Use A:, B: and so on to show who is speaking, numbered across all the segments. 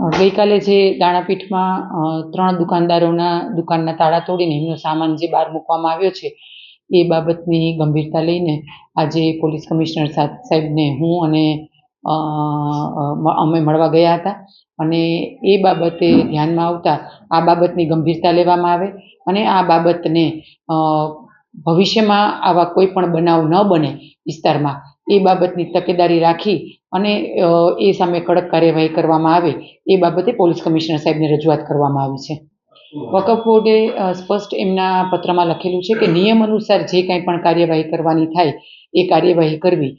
A: ગઈકાલે જે દાણાપીઠમાં ત્રણ દુકાનદારોના દુકાનના તાળા તોડીને એમનો સામાન જે બહાર મૂકવામાં આવ્યો છે, એ બાબતની ગંભીરતા લઈને આજે પોલીસ કમિશનર સાહેબને હું અને અમે મળવા ગયા હતા અને એ બાબતે ધ્યાનમાં આવતા આ બાબતની ગંભીરતા લેવામાં આવે અને આ બાબતને ભવિષ્યમાં આવા કોઈ પણ બનાવ ન બને વિસ્તારમાં. એ બાબતની તકેદારી રાખી અને એ સામે કડક કાર્યવાહી કરવામાં આવે, એ બાબતે પોલીસ કમિશનર સાહેબને રજૂઆત કરવામાં આવી છે. વકફ બોર્ડે સ્પષ્ટ એમના પત્રમાં લખેલું છે કે નિયમ અનુસાર જે કાંઈ પણ કાર્યવાહી કરવાની થાય, એ કાર્યવાહી કરવી.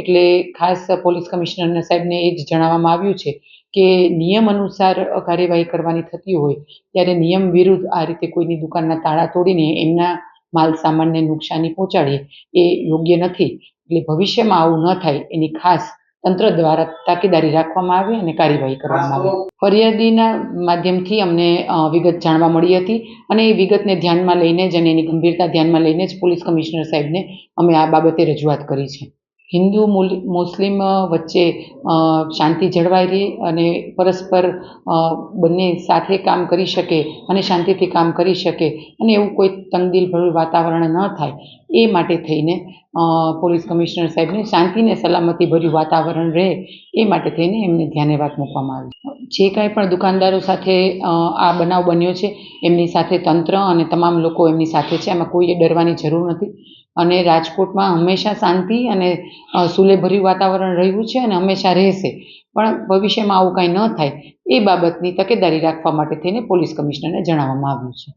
A: એટલે ખાસ પોલીસ કમિશનર સાહેબને એ જ જણાવવામાં આવ્યું છે કે નિયમ અનુસાર કાર્યવાહી કરવાની થતી હોય, ત્યારે નિયમ વિરુદ્ધ આ રીતે કોઈની દુકાનના તાળા તોડીને એમના માલ સામાનને નુકસાની પહોંચાડીએ એ યોગ્ય નથી. એટલે ભવિષ્યમાં આવું ન થાય એની ખાસ તંત્ર દ્વારા તાકેદારી રાખવામાં આવે અને કાર્યવાહી કરવામાં આવે. ફરિયાદીના માધ્યમથી અમને વિગત જાણવા મળી હતી અને એ વિગતને ધ્યાનમાં લઈને જ અને એની ગંભીરતા ધ્યાનમાં લઈને જ પોલીસ કમિશનર સાહેબને અમે આ બાબતે રજૂઆત કરી છે. હિન્દુ મુસ્લિમ વચ્ચે શાંતિ જળવાઈ રહે અને પરસ્પર બંને સાથે કામ કરી શકે અને શાંતિથી કામ કરી શકે અને એવું કોઈ તંગદિલભર્યું વાતાવરણ ન થાય. એ માટે થઈને પોલીસ કમિશનર સાહેબને શાંતિ અને સલામતીભર્યું વાતાવરણ રહે એ માટે થઈને એમને ધ્યાને વાત મૂકવામાં આવી જે કાંઈ પણ દુકાનદારો સાથે આ બનાવ બન્યો છે, એમની સાથે તંત્ર અને તમામ લોકો એમની સાથે છે એમાં કોઈએ ડરવાની જરૂર નથી. અને રાજકોટમાં હંમેશા શાંતિ અને સુલેભર્યું વાતાવરણ રહ્યું છે અને હંમેશા રહેશે. પણ ભવિષ્યમાં આવું કાંઈ ન થાય, એ બાબતની તકેદારી રાખવા માટે થઈને પોલીસ કમિશનરને જણાવવામાં આવ્યું છે.